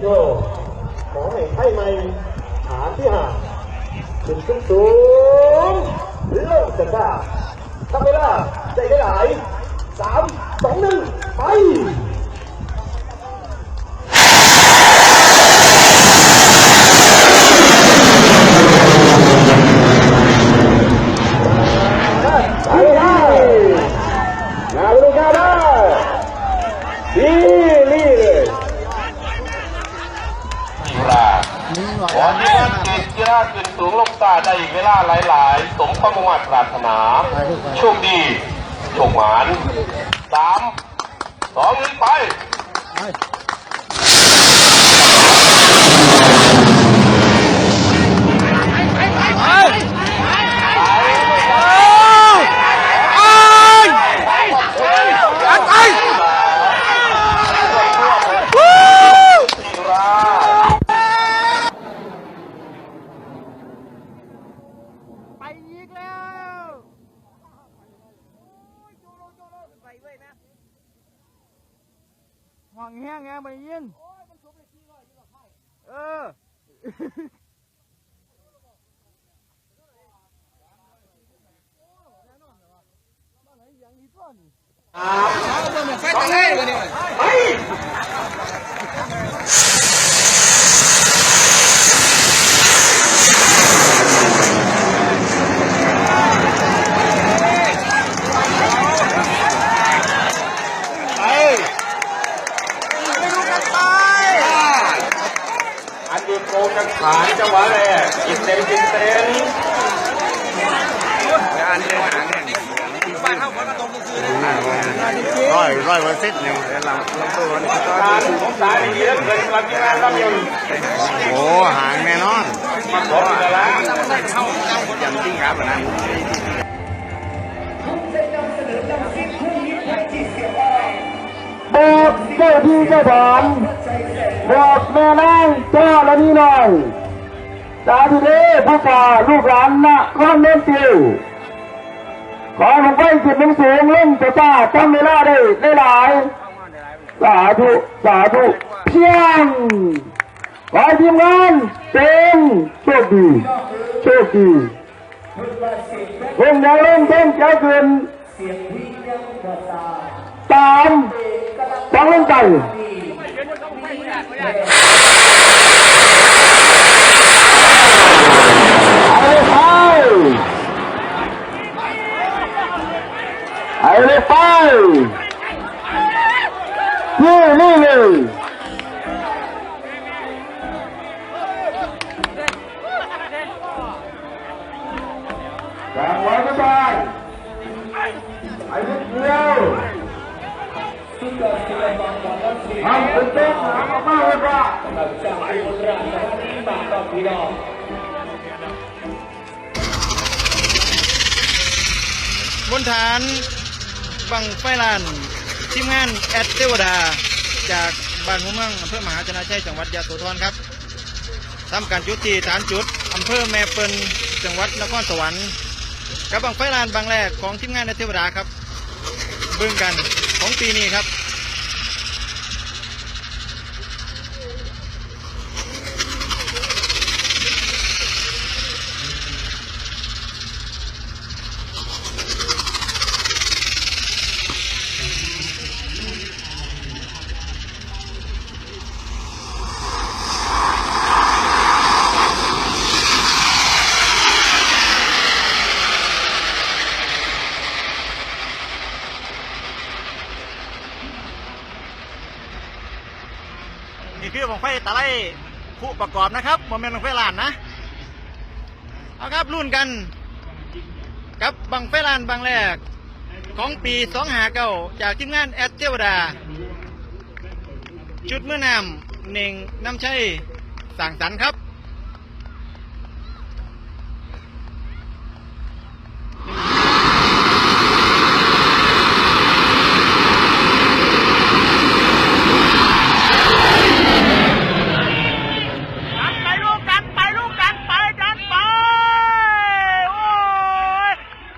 โยขอให้ไพ่ใหม่หาที่หาขึ้นสูงสูงโลกจะได้ทำเวลาใจได้หลายสามสองหนึ่งไปได้งานบริการได้ดีนี่เลย กีฬาขอให้ท่านเกียรติกีฬาขึ้นสูงลงตาได้อีกเวลาหลาย ๆ สมความมุ่งมั่นปรารถนา โชคดีโชคหมานสามสองหนึ่งไป กีฬา ไปอีกแล้วไปเว้ยนะ ห่องแห้งไงไปยินเอออันนี้ โกงกันขายจังหวะแรกกินเต็มกินเต็มร้อยร้อยเปอร์เซ็นต์เนี่ยเราเราตัวนี้ก็การของสายดีแล้วเกินกว่าที่งานลำยังโอ้หางแน่นอนมาขออีกแล้วยำจริงครับนะ จ้าที่เจ้าทานบอกแม่นางเจ้าและนี่หน่อยสาธุเด้ผู้กาลูกหลานนะข้อนเล่นติวขอลงไปจิตมันสูงเล่นจะจ้าจำเวลาได้ได้หลาย สาธุ สาธุ เพียงขอทีมงานเป็นโชคดีโชคดีเพิ่งยังเล่นเพิ่งใจเกินตามฟังเล่ นใจเอาเลยไปเอาเลยไปนี่นี่เลยกางไว้ไม่ได้ไอ้นิดเดียว ทำเป็นเต้นหามากๆเลยว่าบนฐานบังไฟลานทีมงานแอดเทวดา จากบ้านหัวเมืองอำเภอมหาชนะชัยจังหวัดยะโสธรครับทำการจุดที่ฐานจุดอำเภอแม่เปิลจังหวัดนครสวรรค์กับบังไฟลานบางแรกของทีมงานแอดเทวดาครับเบิ่งกัน ของปีนี้ครับ บังไฟตะไลผู้ประกอบนะครับโมเมนต์บังไฟลานนะ เอาครับรุ่นกัน กับบังไฟลานบางแรก ของปีสองหาเก้าจากทีมงานแอดเทวดาชุดเมื่อนำเน่งน้ำชัยสั่งสรรค์ครับไปลูกกันไปลูกกันไปกันไป โอ้ย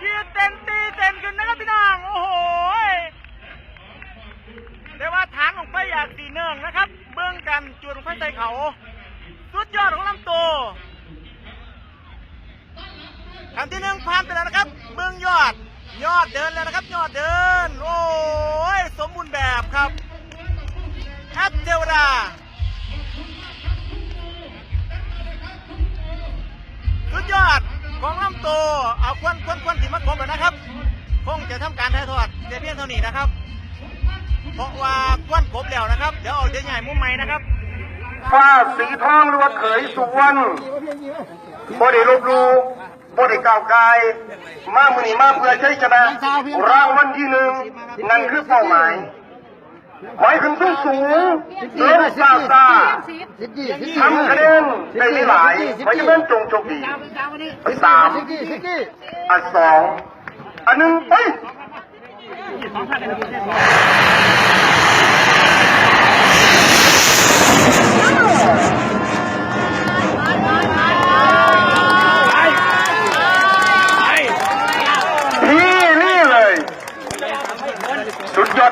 ขีดเต็มตีเต็มขึ้นนะครับพี่น้อง โอ้โหแต่ว่าฐานของไฟอยากสีเนื่องนะครับ เบื้องกันจุดของไฟ ใส่เขา สุดยอดของลำตัวคันที่หนึ่งผ่านไปแล้วนะครับเมืองยอด ยอดเดินแล้วนะครับ ยอดเดิน โอ้ย สมบูรณ์แบบครับแอปเทวดาสุดยอดของลำตัวเอาควนควนควนที่มันครบแล้วนะครับ คงจะทำการถ่ายทอดแต่เพียงเท่านี้นะครับ เพราะว่าควนครบแล้วนะครับ เดี๋ยวเอาเดี๋ยวใหญ่มุมใหม่นะครับ ฟ้าสีทองหรือว่าเขยสุวรรณบ่ได้ลบลูบ่ได้ก้าวไกายมามือนี้มาเพื่อใช้ชนะรางวัลที่หนึ่งนั่นคือเป้าหมายหมายถึงสูงสูงเลงซาซาทำคะแนนได้หลายเพราะฉะนั้นจงโชคดีสามอันสองอันหนึ่งไป นี่นี่เลย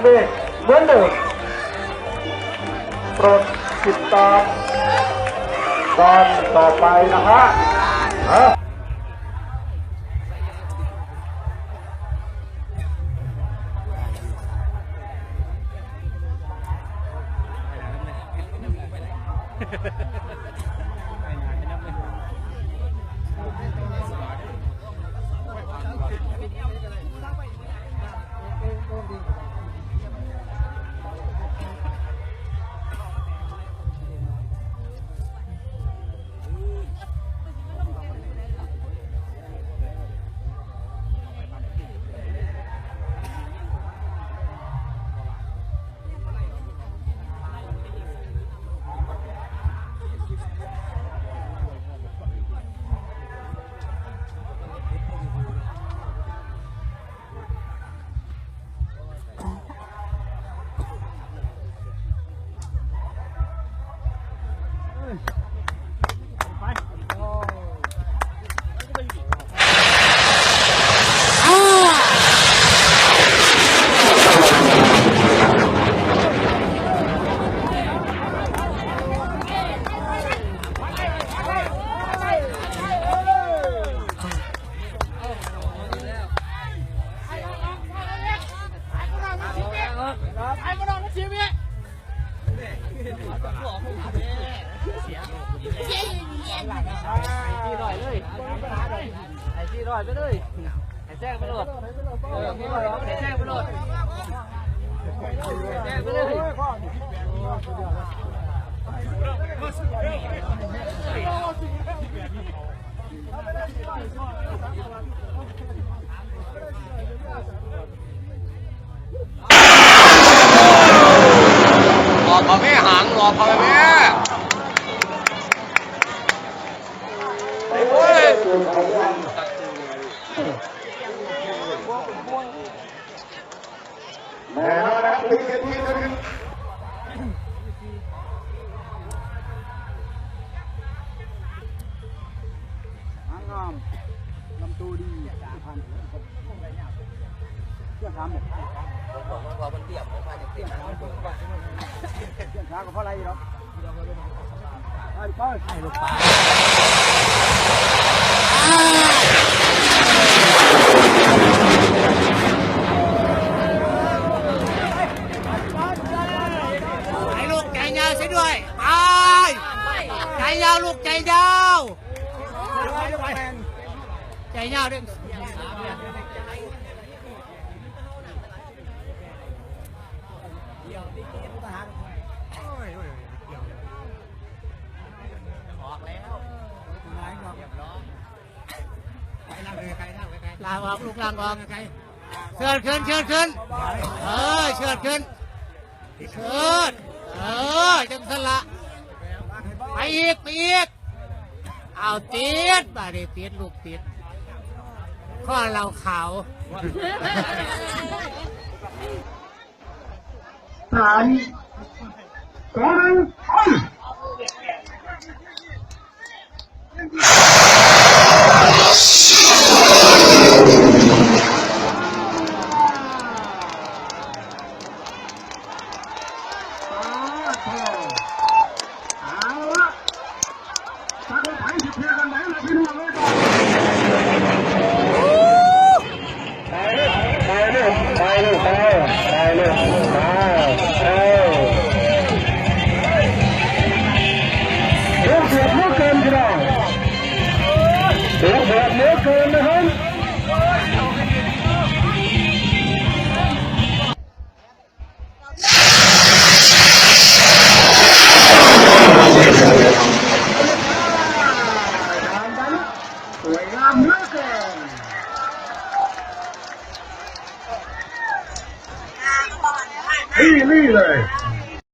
เข้าทีเมฆเหมือนเดิมโปรดติดตามตอนต่อไปนะฮะฮะที่ ไอ้ที่ลอยไปเลยไอ้แจ้งไปโหลดเออไอ้แจ้งไปโหลดแจ้งไปเลยรอ งามลำตัวดีพันเชื่อถามหมดบอกว่ามันเตี้ยผมพันเตี้ยเชื่อถามก็เพราะอะไรหรอไปไปให้ลูกปลาให้ลูกใจยาว ไปใจยาวด้วยลางออกลูกลางออกเชิญขึ้นเชิญขึ้นเออเชิญขึ้นเชิญเออจังสละไปอีกไปอีก เอาเตียดบาดีเตียดลูกเตียดข้อเราขาว สามสองหนึ่งไป